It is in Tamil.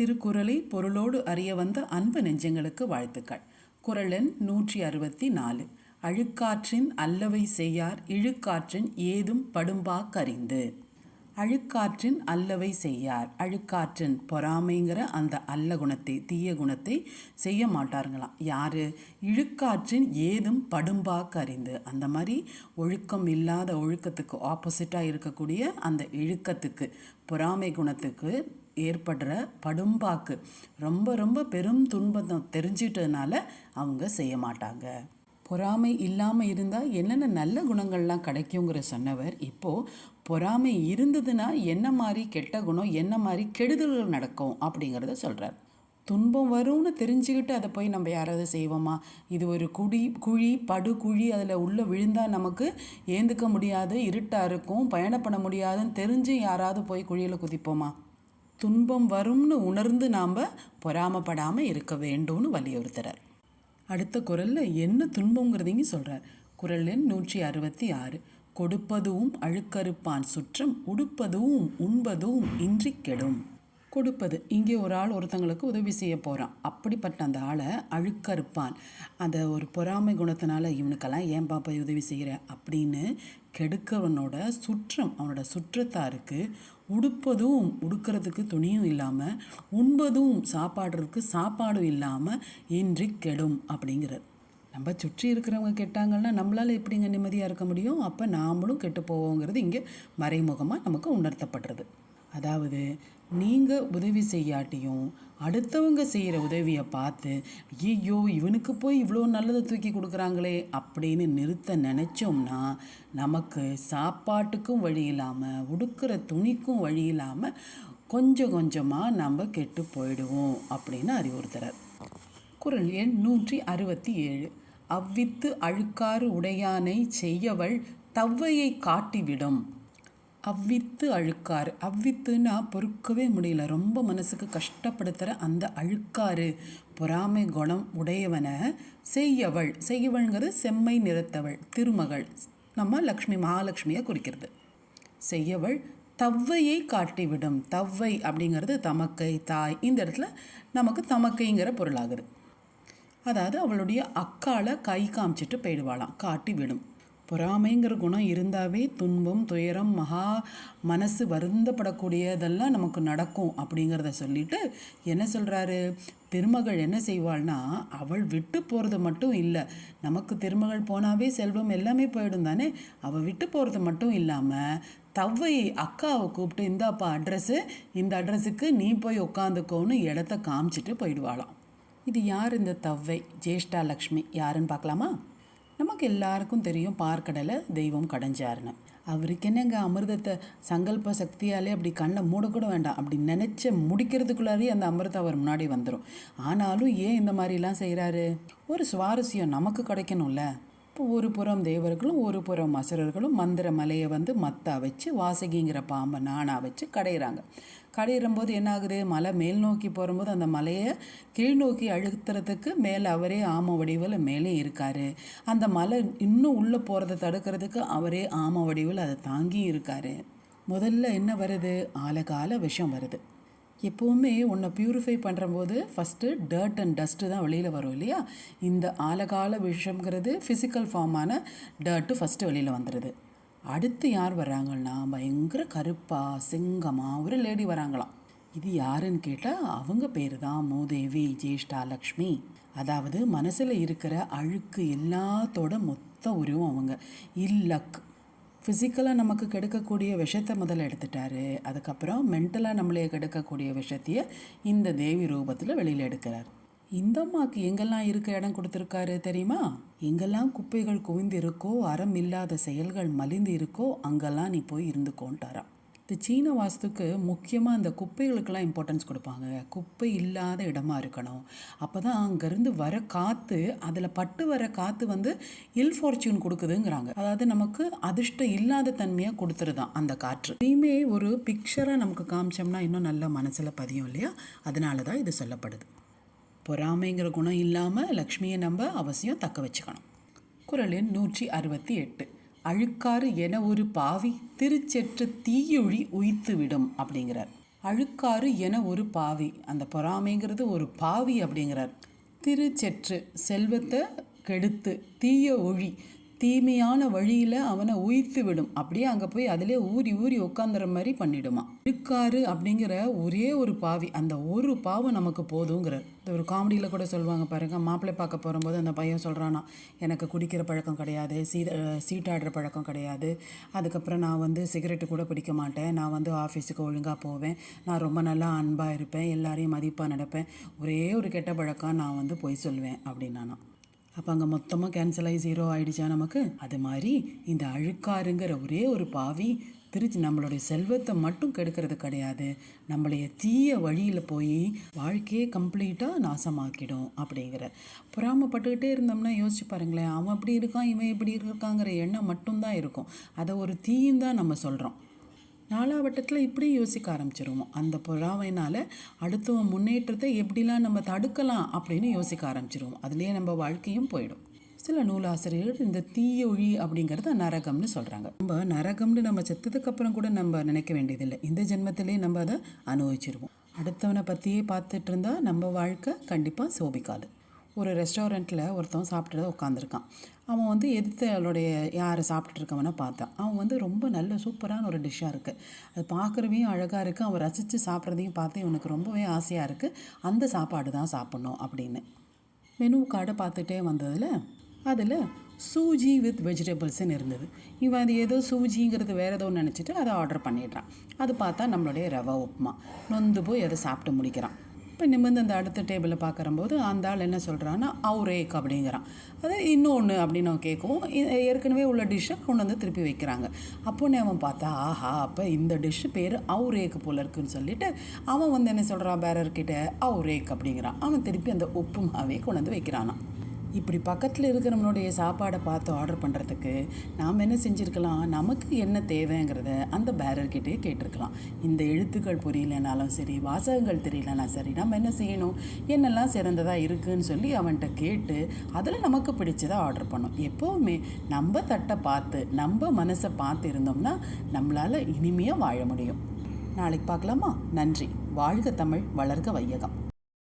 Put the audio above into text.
திருக்குறளை பொருளோடு அறிய வந்த அன்பு நெஞ்சங்களுக்கு வாழ்த்துக்கள். குறள் எண் நூற்றி அறுபத்தி நாலு அழுக்காற்றின் அல்லவை செய்யார் இழுக்காற்றின் ஏதும் படும்பாக்கறிந்து. அழுக்காற்றின் அல்லவை செய்யார் அழுக்காற்றின் பொறாமைங்கிற அந்த அல்ல குணத்தை தீய குணத்தை செய்ய மாட்டாருங்களாம் யார்? இழுக்காற்றின் ஏதும் படும்பா கறிந்து அந்த மாதிரி ஒழுக்கம் இல்லாத ஒழுக்கத்துக்கு ஆப்போசிட்டாக இருக்கக்கூடிய அந்த இழுக்கத்துக்கு பொறாமை குணத்துக்கு ஏற்படுற படும்பாக்கு. ரொம்ப ரொம்ப பெரும் துன்பம் தெரிஞ்சிட்டதுனால அவங்க செய்ய மாட்டாங்க. பொறாமை இல்லாமல் இருந்தால் என்னென்ன நல்ல குணங்கள்லாம் கிடைக்குங்கிற சொன்னவர் இப்போது பொறாமை இருந்ததுன்னா என்ன மாதிரி கெட்ட குணம் என்ன மாதிரி கெடுதல்கள் நடக்கும்? அப்படிங்கிறத சொல்கிறார் துன்பம் வரும்னு தெரிஞ்சுக்கிட்டு அதை போய் நம்ம யாராவது செய்வோமா? இது ஒரு குடி குழி படு குழி அதில் உள்ளே விழுந்தால் நமக்கு ஏந்துக்க முடியாது இருட்டாக இருக்கும் பயணம் பண்ண முடியாதுன்னு தெரிஞ்சு யாராவது போய் குழியில் குதிப்போமா? துன்பம் வரும்னு உணர்ந்து நாம் பொறாமப்படாமல் இருக்க வேண்டும்னு வலியுறுத்துறார். அடுத்த குரலில் என்ன துன்பங்கிறதையும் சொல்கிறார் குரல் எண் நூற்றி அறுபத்தி ஆறு. கொடுப்பதும் அழுக்கறுப்பான் சுற்றம் உடுப்பதும் உண்பதும் இன்றி கெடும். கொடுப்பது. இங்கே ஒரு ஆள் ஒருத்தங்களுக்கு உதவி செய்ய போகிறான் அப்படிப்பட்ட அந்த ஆளை அழுக்கறுப்பான். அந்த ஒரு பொறாமை குணத்தினால இவனுக்கெல்லாம் ஏன்பா போய் உதவி செய்கிற அப்படின்னு கெடுக்கவனோட சுற்றம் அவனோட சுற்றத்தாருக்கு உடுப்பதும் உடுக்கிறதுக்கு துணியும் இல்லாமல் உண்பதும் சாப்பாடுறதுக்கு சாப்பாடும் இல்லாமல் இன்றி கெடும் அப்படிங்கிறது நம்ம சுற்றி இருக்கிறவங்க கெட்டாங்கன்னா நம்மளால் எப்படிங்க நிம்மதியாக இருக்க முடியும்? அப்போ நாமளும் கெட்டு போவோங்கிறது இங்கே மறைமுகமாக நமக்கு உணர்த்தப்படுறது. அதாவது நீங்கள் உதவி செய்யாட்டியும் அடுத்தவங்க செய்கிற உதவியை பார்த்து ஐயோ இவனுக்கு போய் இவ்வளோ நல்லதை தூக்கி கொடுக்குறாங்களே அப்படின்னு நிறுத்த நினச்சோம்னா நமக்கு சாப்பாட்டுக்கும் வழி இல்லாமல் உடுக்கிற துணிக்கும் வழி இல்லாமல் கொஞ்சம் கொஞ்சமாக நம்ம கெட்டு போயிடுவோம் அப்படின்னு அறிவுறுத்துறார். குரல் எண் நூற்றி அறுபத்தி ஏழு அவ்வித்து அழுக்காறு உடையானை செய்யவள் தவ்வையை காட்டிவிடும். அவ்வித்து அழுக்காறு. அவ்வித்துன்னா பொறுக்கவே முடியல. ரொம்ப மனசுக்கு கஷ்டப்படுத்துகிற அந்த அழுக்காறு. பொறாமை குணம் உடையவனை செய்யவள். செய்யவள்ங்கிறது செம்மை நிறத்தவள் திருமகள். நம்ம லக்ஷ்மி மகாலட்சுமியை குறிக்கிறது. செய்யவள் தவ்வையை காட்டிவிடும். தவ்வை அப்படிங்கிறது தமக்கை தாய். இந்த இடத்துல நமக்கு தமக்கைங்கிற பொருளாகுது. அதாவது அவளுடைய அக்காலை கை காமிச்சிட்டு போயிடுவாளாம். காட்டி விடும் பொறாமைங்கிற குணம் இருந்தாவே துன்பம் துயரம் மகா மனசு வருந்தப்படக்கூடியதெல்லாம் நமக்கு நடக்கும் அப்படிங்கிறத சொல்லிட்டு என்ன சொல்கிறாரு திருமகள் என்ன செய்வாள்னா அவள் விட்டு போகிறது மட்டும் இல்லை நமக்கு திருமகள் போனாவே செல்வம் எல்லாமே போயிடும் தானே? அவள் விட்டு போகிறது மட்டும் இல்லாமல் தவ்வை அக்காவை கூப்பிட்டு இந்தாப்பா அட்ரஸ்ஸு இந்த அட்ரஸுக்கு நீ போய் உட்காந்துக்கோன்னு இடத்த காமிச்சிட்டு போயிடுவாளாம். இது யார் இந்த தவ்வை? ஜேஷ்டா லக்ஷ்மி யாருன்னு பார்க்கலாமா? நமக்கு எல்லாருக்கும் தெரியும் பார்க்கடலை தெய்வம் கடைஞ்சாருன்னு. அவருக்கு என்னங்க அமிர்தத்தை சங்கல்ப சக்தியாலே அப்படி கண்ணை மூடக்கூட வேண்டாம். அப்படி நினச்ச முடிக்கிறதுக்குள்ளாரே அந்த அமிர்தம் அவர் முன்னாடி வந்துடும் ஆனாலும் ஏன் இந்த மாதிரிலாம் செய்கிறாரு ஒரு சுவாரஸ்யம் நமக்கு கிடைக்கணும்ல. இப்போ ஒரு புறம் தேவர்களும் ஒரு புறம் அசுரர்களும் மந்திர மலையை வந்து மத்தா வச்சு வாசகிங்கிற பாம்பை நானா வச்சு கடையிறாங்க. கடையிறும்போது என்ன ஆகுது மலை மேல் நோக்கி போகும்போது அந்த மலையை கீழ் நோக்கி அழுத்துறதுக்கு மேலே அவரே ஆம வடிவில் மேலே இருக்கார். அந்த மலை இன்னும் உள்ளே போகிறத தடுக்கிறதுக்கு அவரே ஆம வடிவில் அதை தாங்கி இருக்கார். முதல்ல என்ன வருது? ஆலகால விஷம் வருது. எப்போவுமே உன்னை ப்யூரிஃபை பண்ணுறம்போது ஃபஸ்ட்டு டர்ட் அண்ட் டஸ்ட்டு தான் வெளியில் வரும் இல்லையா? இந்த ஆலகால விஷம்ங்கிறது ஃபிசிக்கல் ஃபார்மான டர்ட்டு ஃபஸ்ட்டு வெளியில் வந்துடுது அடுத்து யார் வர்றாங்கன்னா பயங்கர கருப்பாக சிங்கமாக ஒரு லேடி வராங்களாம். இது யாருன்னு கேட்டால் அவங்க பேர் தான் மூதேவி ஜேஷ்டா லக்ஷ்மி. அதாவது மனசில் இருக்கிற அழுக்கு எல்லாத்தோட மொத்த உருவம் அவங்க. இல்லக் ஃபிசிக்கலாக நமக்கு கெடுக்கக்கூடிய விஷத்தை முதல்ல எடுத்துட்டாரு. அதுக்கப்புறம் மென்டலாக நம்மளே கெடுக்கக்கூடிய விஷத்தைய இந்த தேவி ரூபத்தில் வெளியில் எடுக்கிறார். இந்த அம்மாவுக்கு எங்கெல்லாம் இருக்க இடம் கொடுத்துருக்காரு தெரியுமா? எங்கெல்லாம் குப்பைகள் குவிந்து இருக்கோ அறம் இல்லாத செயல்கள் மலிந்து இருக்கோ அங்கெல்லாம் நீ போய் இருந்துக்கோன்ட்டாராம். இந்த சீன வாஸ்துக்கு முக்கியமாக இந்த குப்பைகளுக்கெல்லாம் இம்பார்ட்டன்ஸ் கொடுப்பாங்க. குப்பை இல்லாத இடமா இருக்கணும். அப்போ தான் அங்கேருந்து வர காற்று அதில் பட்டு வர காற்று வந்து இல் ஃபார்ச்சூன் கொடுக்குதுங்கிறாங்க. அதாவது நமக்கு அதிர்ஷ்டம் இல்லாத தன்மையாக கொடுத்துருதான் அந்த காற்று. இனிமே ஒரு பிக்சராக நமக்கு காமிச்சோம்னா இன்னும் நல்லா மனசில் பதியும் இல்லையா? அதனால தான் இது சொல்லப்படுது. பொறாமைங்கிற குணம் இல்லாமல் லக்ஷ்மியை நம்ம அவசியம் தக்க வச்சுக்கணும். குரல் எண் நூற்றி அறுபத்தி எட்டு. அழுக்காறு என ஒரு பாவி திருச்செற்று தீயொழி உய்த்து விடும் அப்படிங்கிறார். அழுக்காறு என ஒரு பாவி அந்த பொறாமைங்கிறது ஒரு பாவி அப்படிங்கிறார். திருச்செற்று செல்வத்தை கெடுத்து தீய ஒழி தீமையான வழியில் அவனை உயிர்த்து விடும். அப்படியே அங்கே போய் அதிலே ஊறி ஊறி உட்காந்துற மாதிரி பண்ணிடுமா. இருக்காரு அப்படிங்கிற ஒரே ஒரு பாவி. அந்த ஒரு பாவம் நமக்கு போதுங்கிறார். இந்த ஒரு காமெடியில் கூட சொல்லுவாங்க பாருங்க. மாப்பிள்ளை பார்க்க போகும்போது அந்த பையன் சொல்கிறானா எனக்கு குடிக்கிற பழக்கம் கிடையாது. சீ சீட்டாடுற பழக்கம் கிடையாது. அதுக்கப்புறம் நான் வந்து சிகரெட்டு கூட பிடிக்க மாட்டேன். நான் வந்து ஆஃபீஸுக்கு ஒழுங்காக போவேன். நான் ரொம்ப நல்லா அன்பாக இருப்பேன். எல்லாரையும் மதிப்பாக நடப்பேன். ஒரே ஒரு கெட்ட பழக்கம் நான் வந்து பொய் சொல்வேன். அப்படின்னானா. அப்போ அங்கே மொத்தமாக கேன்சல் ஆகி ஜீரோ ஆகிடுச்சா நமக்கு? அது மாதிரி இந்த அழுக்காருங்கிற ஒரே ஒரு பாவி திருச்சி நம்மளுடைய செல்வத்தை மட்டும் கெடுக்கிறது கிடையாது. நம்மளைய தீய வழியில் போய் வாழ்க்கையே கம்ப்ளீட்டாக நாசமாக்கிடும் அப்படிங்கிற. பொறாமப்பட்டுக்கிட்டே இருந்தோம்னா யோசிச்சு பாருங்களேன் அவன் அப்படி இருக்கான் இவன் இப்படி இருக்காங்கிற எண்ணம் மட்டும்தான் இருக்கும். அதை ஒரு தீயும் தான் நம்ம சொல்கிறோம் நாலாவட்டத்தில் இப்படி யோசிக்க ஆரம்பிச்சிருவோம். அந்த பொறாமைனால் அடுத்தவன் முன்னேற்றத்தை எப்படிலாம் நம்ம தடுக்கலாம் அப்படின்னு யோசிக்க ஆரம்பிச்சிருவோம். அதுலேயே நம்ம வாழ்க்கையும் போயிடும். சில நூலாசிரியர்கள் இந்த தீய ஒழி அப்படிங்கிறத நரகம்னு சொல்கிறாங்க நம்ம நரகம்னு நம்ம செத்ததுக்கப்புறம் கூட நம்ம நினைக்க வேண்டியதில்லை. இந்த ஜென்மத்திலே நம்ம அதை அனுபவிச்சிருவோம். அடுத்தவனை பற்றியே பார்த்துட்டு இருந்தால் நம்ம வாழ்க்கை கண்டிப்பாக சோபிக்காது. ஒரு ரெஸ்டாரண்ட்டில் ஒருத்தன் சாப்பிட்டுட்டு உட்காந்துருக்கான் அவன் வந்து எதிர்த்து அவளுடைய யார் சாப்பிட்டுட்டு பார்த்தான். அவன் வந்து ரொம்ப நல்ல சூப்பரான ஒரு டிஷ்ஷாக இருக்குது அது பார்க்குறவையும் அழகாக இருக்குது அவன் ரசித்து சாப்பிட்றதையும் பார்த்து இவனுக்கு ரொம்பவே ஆசையாக இருக்குது அந்த சாப்பாடு தான் சாப்பிட்ணும் அப்படின்னு. மெனு கார்டை பார்த்துட்டே வந்ததில் அதில் சூஜி வித் வெஜிடபிள்ஸ்னு இருந்தது. இவன் அது ஏதோ சூஜிங்கிறது வேறு ஏதோ நினச்சிட்டு அதை ஆர்டர் பண்ணிடுறான். அது பார்த்தா நம்மளுடைய ரவா உப்புமா. நொந்து போய் அதை சாப்பிட்டு முடிக்கிறான். இப்போ நிமிர்ந்து அந்த அடுத்த டேபிளில் பார்க்குறம்போது அந்த ஆள் என்ன சொல்கிறான்னா அவுரேக் அப்படிங்கிறான். அது இன்னொன்று அப்படின்னு அவன் கேட்கவும். ஏற்கனவே உள்ள டிஷ்ஷை கொண்டு வந்து திருப்பி வைக்கிறாங்க. அப்போன்னே அவன் பார்த்தா ஆஹா அப்போ இந்த டிஷ்ஷு பேர் அவுரேக் போல இருக்குன்னு சொல்லிட்டு அவன் வந்து என்ன சொல்கிறான் பேரர்கிட்ட அவுரேக் அப்படிங்கிறான். அவன் திருப்பி அந்த உப்புமாவே கொண்டு வந்து வைக்கிறானான் இப்படி பக்கத்தில் இருக்கிறவனுடைய சாப்பாடை பார்த்து ஆர்டர் பண்ணுறதுக்கு நாம் என்ன செஞ்சுருக்கலாம்? நமக்கு என்ன தேவைங்கிறத அந்த பேரர்கிட்டே கேட்டிருக்கலாம். இந்த எழுத்துக்கள் புரியலனாலும் சரி வாசகங்கள் தெரியலனாலும் சரி நம்ம என்ன செய்யணும்? என்னெல்லாம் சிறந்ததாக இருக்குன்னு சொல்லி அவன்கிட்ட கேட்டு அதில் நமக்கு பிடிச்சதை ஆர்டர் பண்ணோம். எப்போவுமே நம்ம தட்டை பார்த்து நம்ம மனசை பார்த்து இருந்தோம்னா நம்மளால் இனிமையாக வாழ முடியும். நாளைக்கு பார்க்கலாமா? நன்றி. வாழ்க தமிழ் வளர்க வையகம்.